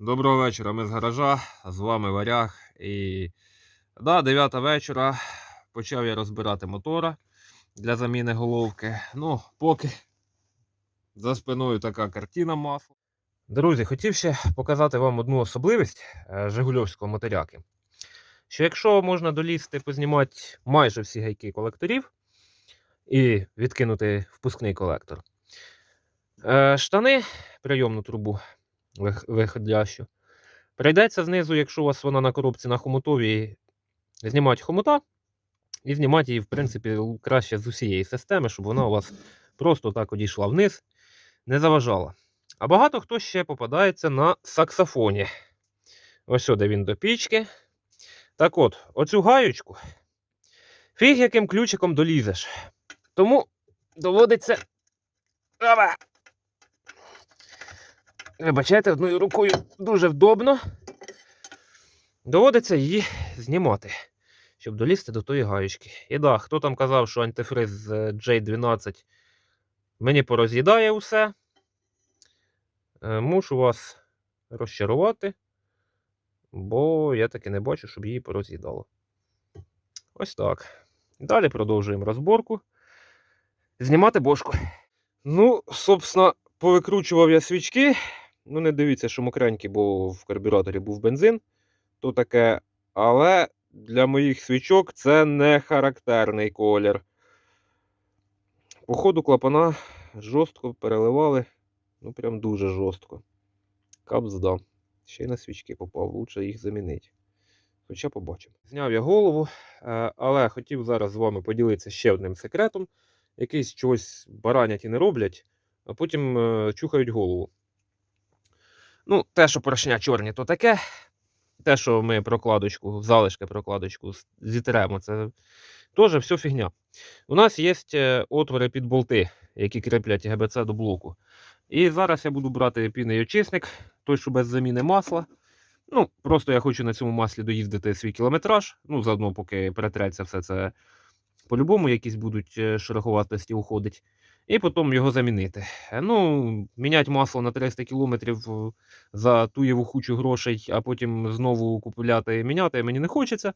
Доброго вечора, ми з гаража, з вами Варяг. І да, 9 вечора почав я розбирати мотора для заміни головки. Ну, поки за спиною така картина масла. Друзі, хотів ще показати вам одну особливість е, Жигульовського моторяки. Що якщо можна долізти, познімати майже всі гайки колекторів і відкинути впускний колектор, е, штани, прийомну трубу виходящу. Прийдеться знизу, якщо у вас вона на коробці на хомутовій, знімати хомута і знімати її, в принципі, краще з усієї системи, щоб вона у вас просто так одійшла вниз, не заважала. А багато хто ще попадається на саксофоні. Ось сюди він до пічки. Так от, оцю гаючку фіг яким ключиком долізеш. Тому доводиться. Вибачайте, одною рукою дуже вдобно. Доводиться її знімати, щоб долізти до тої гаєчки. І да, хто там казав, що антифриз е, J12 мені пороз'їдає усе. Е, Мушу вас розчарувати, бо я таки не бачу, щоб її пороз'їдало. Ось так. Далі продовжуємо розборку. Знімати бошку. Ну, собственно, повикручував я свічки. Ну, не дивіться, що мокренький, бо в карбюраторі був бензин. То таке. Але для моїх свічок це не характерний колір. По ходу клапана жорстко переливали. Ну, прям дуже жорстко. Капзда. Ще й на свічки попав, лучше їх замінити. Хоча побачимо. Зняв я голову, е, але хотів зараз з вами поділитися ще одним секретом. Якийсь чогось баранять і не роблять, а потім е, чухають голову. Ну, те, що поршня чорні, то таке. Те, що ми прокладочку, залишки прокладочку зітремо, це теж все фігня. У нас є е, отвори під болти, які кріплять ГБЦ до блоку. І зараз я буду брати пінний очисник, той, що без заміни масла. Ну, просто я хочу на цьому маслі доїздити свій кілометраж. Ну, заодно, поки перетреться все це по-любому, якісь будуть е, шероховатості уходить. І потім його замінити. Е, Ну, міняти масло на 300 кілометрів е, за ту єву хучу грошей, а потім знову купувати і міняти мені не хочеться.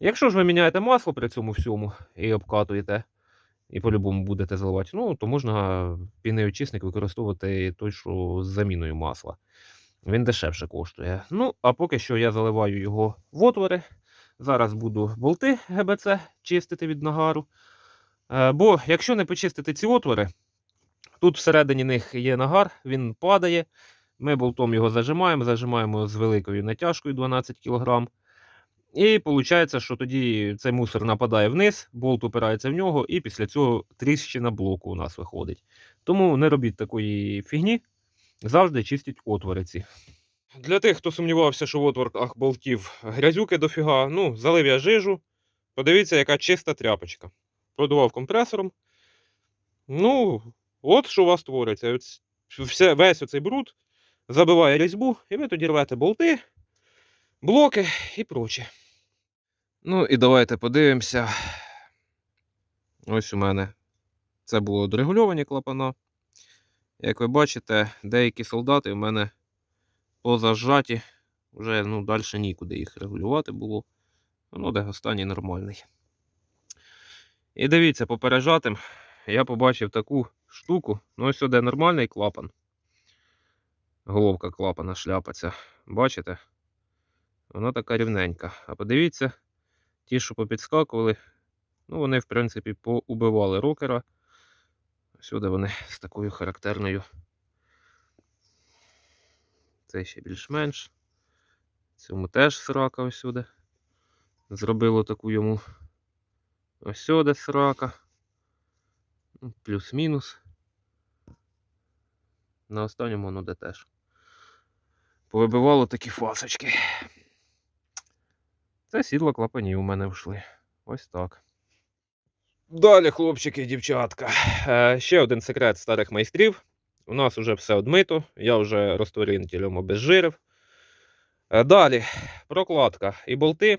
Якщо ж ви міняєте масло при цьому всьому і обкатуєте, і по-любому будете заливати, ну, то можна пінний очисник використовувати той, що з заміною масла. Він дешевше коштує. Ну, а поки що я заливаю його в отвори. Зараз буду болти ГБЦ чистити від нагару. Е, Бо якщо не почистити ці отвори, тут всередині них є нагар, він падає. Ми болтом його зажимаємо, зажимаємо з великою натяжкою 12 кг. І виходить, що тоді цей мусор нападає вниз, болт упирається в нього, і після цього тріщина блоку у нас виходить. Тому не робіть такої фігні, завжди чистіть отвори ці. Для тих, хто сумнівався, що в отворках болтів грязюки дофіга, ну, залив я жижу. Подивіться, яка чиста тряпочка. Продував компресором. Ну, от що у вас твориться. Все, весь оцей бруд забиває різьбу, і ви тоді рвете болти, блоки і проче. Ну і давайте подивимося. Ось у мене це було дорегульовані клапана. Як ви бачите, деякі солдати у мене позажаті, вже ну, далі нікуди їх регулювати було. Ну, де останній нормальний. І дивіться, по пережатим я побачив таку штуку. Ну, ось сюди нормальний клапан. Головка клапана шляпаться. Бачите? Вона така рівненька. А подивіться, ті, що попідскакували, ну, вони, в принципі, поубивали рокера. Сюди вони з такою характерною. Це ще більш-менш. Цьому теж срака ось сюди. Зробило таку йому ось сюди срака. Ну, Плюс-мінус. На останньому воно де теж. Повибивало такі фасочки. Це сідло клапанів у мене вшли. Ось так. Далі, хлопчики і дівчатка. Е, ще один секрет старих майстрів. У нас вже все одмито, я вже розтворителем обезжирив. Е, Далі, прокладка і болти.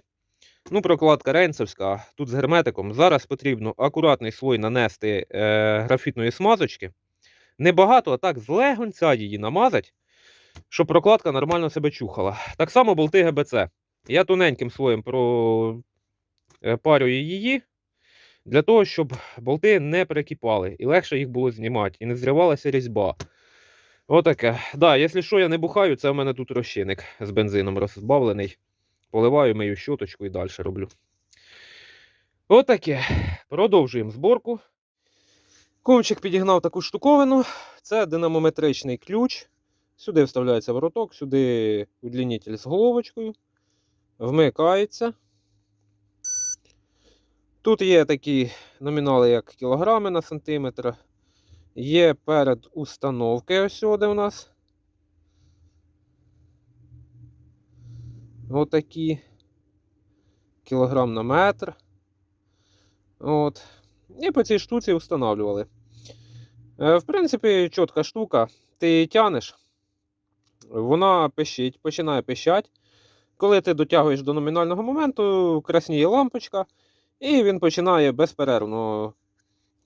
Ну, прокладка рейнсовська, тут з герметиком. Зараз потрібно акуратний слой нанести е, графітної смазочки. Небагато, а так злегонця її намазати. щоб прокладка нормально себе чухала. Так само болти ГБЦ. Я тоненьким слоєм пропарюю її для того, щоб болти не перекипали і легше їх було знімати, і не зривалася різьба. Отаке. Да, якщо що, я не бухаю, це в мене тут розчинник з бензином розбавлений. Поливаю, мию щоточку і далі роблю. Отаке. Продовжуємо зборку. Ковчик підігнав таку штуковину. Це динамометричний ключ. Сюди вставляється вороток, сюди удлінитель з головочкою. Вмикається. Тут є такі номінали, як кілограми на сантиметр. Є перед установки ось сюди у нас. Отакі. Кілограм на метр. От. І по цій штуці встановлювали. Е, В принципі, чітка штука. Ти її тянеш, вона пищить, починає пищати. Коли ти дотягуєш до номінального моменту, красніє лампочка, і він починає безперервно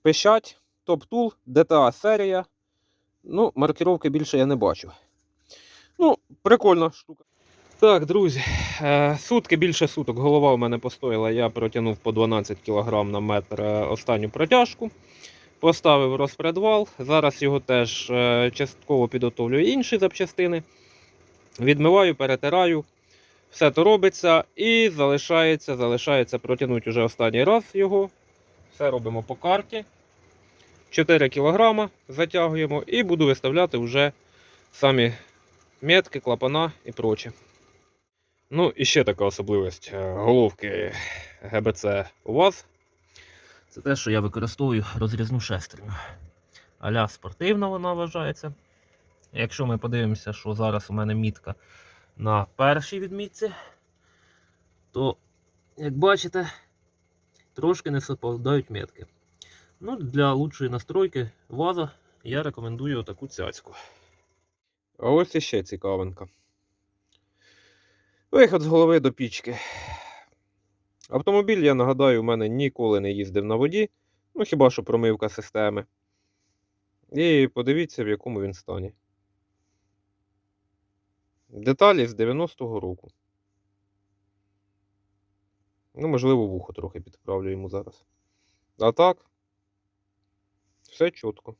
пищать. Топ-тул, DTA серія. Ну, маркировки більше я не бачу. Ну, прикольна штука. Так, друзі, е, сутки більше суток голова у мене постояла. Я протягнув по 12 кг на метр е, останню протяжку. Поставив розпредвал. Зараз його теж е, частково підготовлюю інші запчастини. Відмиваю, перетираю. Все то робиться і залишається, залишається протягнути вже останній раз його. Все робимо по карті. 4 кг затягуємо і буду виставляти вже самі метки, клапана і проче. Ну, і ще така особливість е, головки ГБЦ УАЗ. Це те, що я використовую розрізну шестерню. Аля спортивна вона вважається. Якщо ми подивимося, що зараз у мене мітка на першій відмітці, то, як бачите, трошки не совпадають метки. Ну, для лучшої настройки ваза я рекомендую таку цяцьку. А ось іще цікавинка. Виход з голови до пічки. Автомобіль, я нагадаю, у мене ніколи не їздив на воді, ну хіба що промивка системи. І подивіться, в якому він стані. Деталі з 90-го року. Ну, можливо, вухо трохи підправлю йому зараз. А так, все чітко.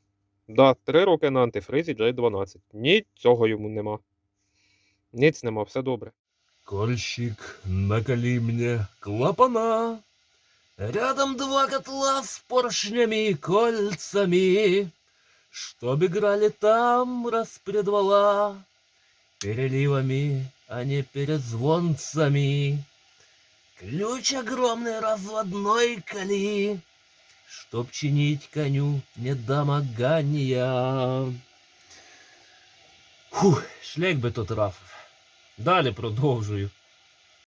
Да, 3 роки на антифризі J12. Нічого йому нема. Ніц нема, все добре. Кольщик, наколи мне клапана. Рядом два котла с поршнями и кольцами, Чтоб играли там распредвала Переливами, а не перезвонцами. Ключ огромный разводной коли, Чтоб чинить коню недомогания. Фух, шлях би то трафив. Далі продовжую.